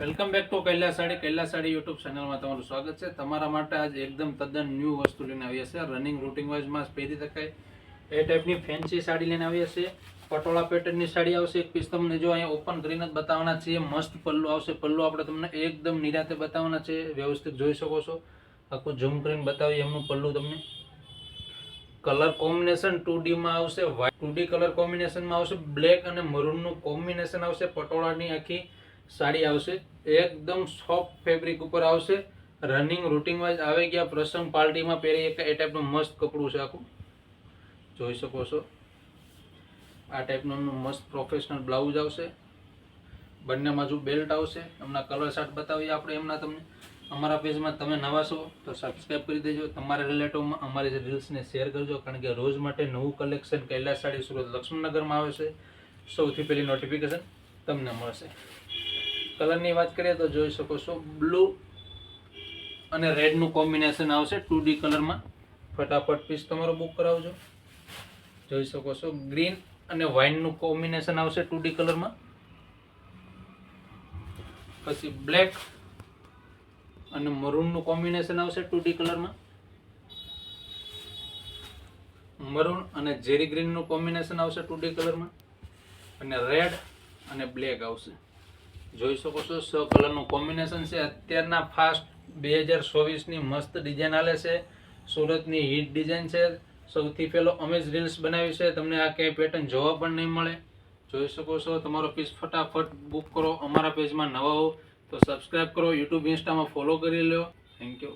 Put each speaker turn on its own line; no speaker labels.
Welcome back to Kailash Sari. Kailash Sari YouTube ચેનલમાં તમારું સ્વાગત છે. તમારા માટે આજ એકદમ તદ્દન ન્યૂ વસ્તુ લઈને આવીએ છીએ. રનિંગ રૂટિંગ વાઇઝમાં પહેરી શકાય એ ટાઈપની ફેન્સી સાડી લઈને આવીએ છીએ. પટોળા પેટર્નની સાડી આવશે. એક પીસ તમને જો અહીંયા ઓપન કરીને જ બતાવવાના છીએ. મસ્ત પલ્લુ આવશે. પલ્લુ આપણે તમને એકદમ નિરાતે બતાવવાના છે વ્યવસ્થિત જોઈ શકો છો. આખું ઝૂમ કરીને બતાવીએ એમનું પલ્લુ તમને. કલર કોમ્બિનેશન ટુ ડીમાં આવશે. વાઇટ ટુ ડી કલર કોમ્બિનેશનમાં આવશે. બ્લેક અને મરૂનનું કોમ્બિનેશન આવશે. પટોળાની આખી સાડી આવશે. એકદમ સોફ્ટ ફેબ્રિક ઉપર આવશે. રનિંગ વાઇઝ આવી ગયા. પ્રસંગ પાર્ટીમાં પહેરી એક એ ટાઈપનું મસ્ત કપડું છે આખું. જોઈ શકો છો. આ ટાઈપનું એમનું મસ્ત પ્રોફેશનલ બ્લાઉઝ આવશે. બંને બાજુ બેલ્ટ આવશે. એમના કલર શાર્ટ બતાવીએ આપણે એમના તમને. અમારા પેજમાં તમે નવા છો તો સબસ્ક્રાઈબ કરી દેજો. તમારા રિલેટિવમાં અમારી રીલ્સને શેર કરજો. કારણ કે રોજ માટે નવું કલેક્શન કૈલાસ સાડી સુરત લક્ષ્મણનગરમાં આવે છે. સૌથી પહેલી નોટિફિકેશન તમને મળશે. કલરની વાત કરીએ તો જોઈ શકો છો, બ્લુ અને રેડનું કોમ્બિનેશન આવશે ટુ ડી કલરમાં. ફટાફટ પીસ તમારો બુક કરાવજો. જોઈ શકો છો, ગ્રીન અને વાઇનનું કોમ્બિનેશન આવશે ટુ ડી કલરમાં. પછી બ્લેક અને મરૂનનું કોમ્બિનેશન આવશે ટુ ડી કલરમાં. મરૂન અને જેરી ગ્રીનનું કોમ્બિનેશન આવશે ટુ ડી કલરમાં. અને રેડ અને બ્લેક આવશે. જોઈ શકો છો, સો કલરનું કોમ્બિનેશન છે. અત્યારના ફાસ્ટ બે હજાર ચોવીસની મસ્ત ડિઝાઇન આલે છે. સુરતની હિટ ડિઝાઇન છે. સૌથી પહેલો અમે જ રીલ્સ બનાવી છે. તમને આ ક્યાંય પેટર્ન જોવા પણ નહીં મળે. જોઈ શકો છો, તમારો પીસ ફટાફટ બુક કરો. અમારા પેજમાં નવા હો તો સબસ્ક્રાઈબ કરો. યુટ્યુબ ઇન્સ્ટામાં ફોલો કરી લો થેન્ક યુ